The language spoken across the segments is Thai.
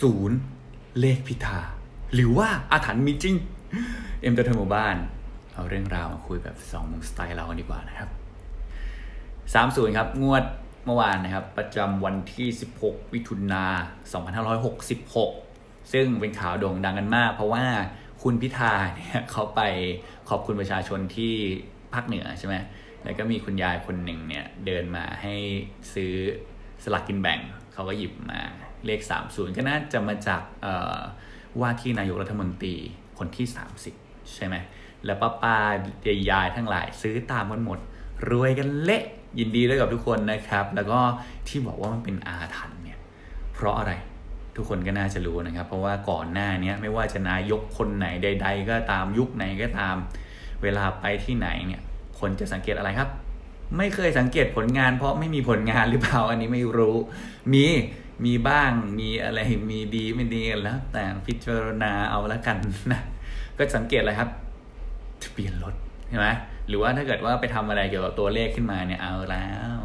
ศูนย์เลขพิธา หรือว่าอาถรรพ์มีจริง เอ็มตัวเธอหมู่บ้าน เอาเรื่องราวมาคุยแบบสองมุมสไตล์เรากันดีกว่านะครับ30ครับ งวดเมื่อวานนะครับ ประจำวันที่ 16มิถุนา2566 ซึ่งเป็นข่าวโด่งดังกันมาก เพราะว่าคุณพิธาเนี่ยเขาไปขอบคุณประชาชนที่ภาคเหนือใช่ไหมแล้วก็มีคุณยายคนหนึ่งเนี่ยเดินมาให้ซื้อ สลากกินแบ่งเขาก็หยิบมาเลข 30 ก็น่าจะมาจากว่าที่นายกรัฐมนตรีคนที่ 30 ใช่ไหมแล้วป้าป้ายายๆทั้งหลายซื้อตามกันหมด รวยกันเละยินดีด้วยกับทุกคนนะครับ แล้วก็ที่บอกว่ามันเป็นอาถรรพ์เนี่ยเพราะอะไรทุกคนก็น่าจะรู้นะครับ เพราะว่าก่อนหน้านี้ไม่ว่าจะนายกคนไหนใด ๆ ก็ตามยุคไหนก็ตาม เวลาไปที่ไหนเนี่ยคนจะสังเกตอะไรครับ ไม่เคยสังเกตผลงาน เพราะไม่มีผลงานหรือเปล่าอันนี้ไม่รู้ มีมีบ้างมีอะไรมีดีไม่ดีกันแล้ว แต่พิจารณาเอาแล้วกันนะก็สังเกตอะไรครับทะเบียนรถใช่ไหมหรือว่าถ้าเกิดว่าไปทำอะไรเกี่ยวกับตัวเลขขึ้นมาเนี่ยเอาแล้ว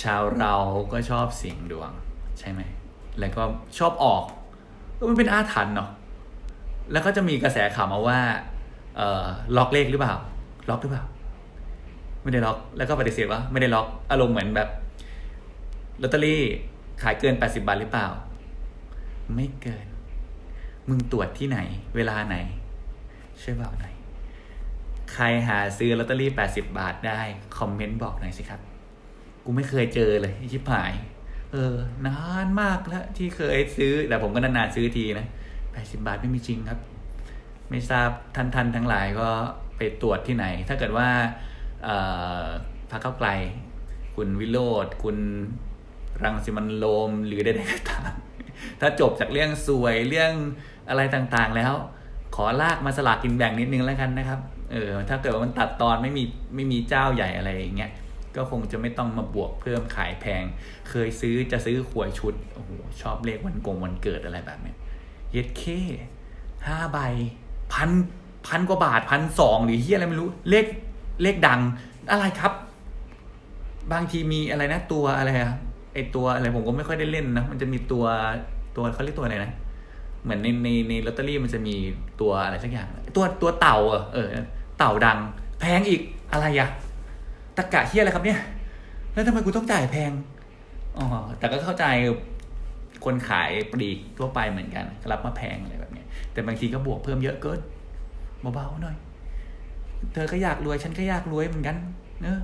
ชาวเราก็ชอบเสียงดวง ใช่ไหมแล้วก็ชอบออกก็มันเป็นอาถรรพ์เนาะแล้วก็จะมีกระแสข่าวมาว่าเอ่อล็อกเลขหรือเปล่า ล็อกหรือเปล่า ไม่ได้ล็อก แล้วก็ปฏิเสธว่าไม่ได้ล็อก อารมณ์เหมือนแบบลอตเตอรี่ขายเกิน 80 บาทหรือเปล่า ไม่เกิน มึงตรวจที่ไหน เวลาไหน ช่วยบอกหน่อย ใครหาซื้อลอตเตอรี่ 80 บาทได้ คอมเมนต์บอกหน่อยสิครับ กูไม่เคยเจอเลยอ้ชิบหาย เออ นานมากแล้ว ที่เคยซื้อ แต่ผมก็นานๆซื้อทีนะ 80 บาทไม่มีจริงครับ ไม่ทราบท่านท่านๆทั้งหลายก็ไปตรวจที่ไหน ถ้าเกิดว่า พรรคเก้าไกล คุณวิโรธคุณรังสิมันโรมหรือใดๆก็ตามถ้าจบจากเรื่องสวยเรื่องอะไรต่างๆแล้ว ขอลากมาสลากกินแบ่งนิดนึงแล้วกันนะครับเออถ้าเกิดว่ามันตัดตอนไม่มีไม่มีเจ้าใหญ่อะไรอย่างเงี้ยก็คงจะไม่ต้องมาบวกเพิ่มขายแพง เคยซื้อจะซื้อหวยชุดโอ้โหชอบเลขวันกงวันเกิดอะไรแบบเนี้ยเย็ดเคห้าใบพันพันกว่าบาทพันสองหรือเฮียอะไรไม่รู้เลข เลขดังอะไรครับ บางทีมีอะไรนะ ตัวอะไรอะไอตัวอะไรผมก็ไม่ค่อยได้เล่นนะ มันจะมีตัวตัวเขาเรียกตัวอะไรนะ เหมือนในในในลอตเตอรี่มันจะมีตัวอะไรสักอย่าง ตัวตัวเต่าอะเออ เต่าดัง แพงอีกอะไรอะตะกะเฮียอะไรครับเนี่ย แล้วทำไมกูต้องจ่ายแพงอ๋อแต่ก็เข้าใจคนขายปลีกทั่วไปเหมือนกัน รับมาแพงอะไรแบบนี้แต่บางทีก็บวกเพิ่มเยอะเกินเบาๆหน่อย เธอก็อยากรวย ฉันก็อยากรวยเหมือนกัน เนอะ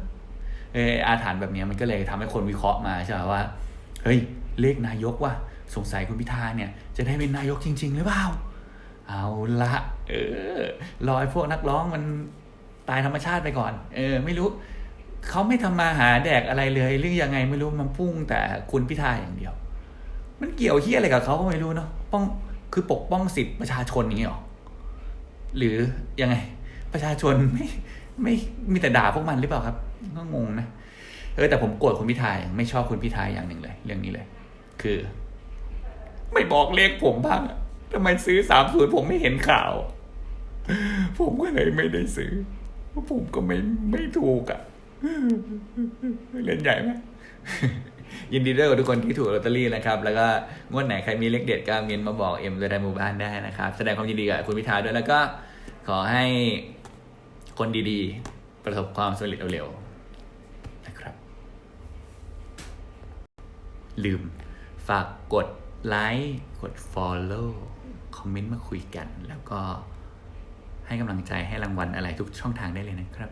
เอออาถรรพ์แบบนี้มันก็เลยทำให้คนวิเคราะห์มาใช่ไหมว่าเฮ้ยเลขนายกว่ะสงสัยคุณพิธาเนี่ย จะได้เป็นนายกจริง ๆ หรือเปล่าเอาละเออรอยพวกนักร้องมันตายธรรมชาติไปก่อน เออ ไม่รู้เขาไม่ทำมาหาแดกอะไรเลยเรื่องยังไงไม่รู้มันพุ่งแต่คุณพิธาอย่างเดียว มันเกี่ยวเฮียอะไรกับเขาก็ไม่รู้เนาะป้องคือปกป้องสิทธิประชาชนอย่างนี้หรอหรือยังไง ประชาชนไม่ไม่มีแต่ด่าพวกมันหรือเปล่าครับ ก็งงนะ เออแต่ผมโกรธคุณพิธายไม่ชอบคุณพิธาอย่างหนึ่งเลย เรื่องนี้เลย คือ ไม่บอกเลขผมบ้างทำไมซื้อสามศูนย์ผมไม่เห็นข่าว ผมก็เลยไม่ได้ซื้อเพราะผมก็ไม่ไม่ถูกอะ่ะ เล่นใหญ่ไหมยินดีด้วยกับทุกคนที่ถูกลอตเตอรี่นะครับ แล้วก็งวดไหนใครมีเลขเด็ดก็เมนมาบอกเอ็มเลยในหมู่บ้านได้นะครับ แสดงความยินดีกับคุณพิธาด้วยแล้วก็ขอให้ คนดีๆ ประสบความสำเร็จเร็วๆนะครับ ลืมฝากกดไลค์กด Follow คอมเมนต์มาคุยกัน แล้วก็ให้กำลังใจให้รางวัลอะไรทุกช่องทางได้เลยนะครับ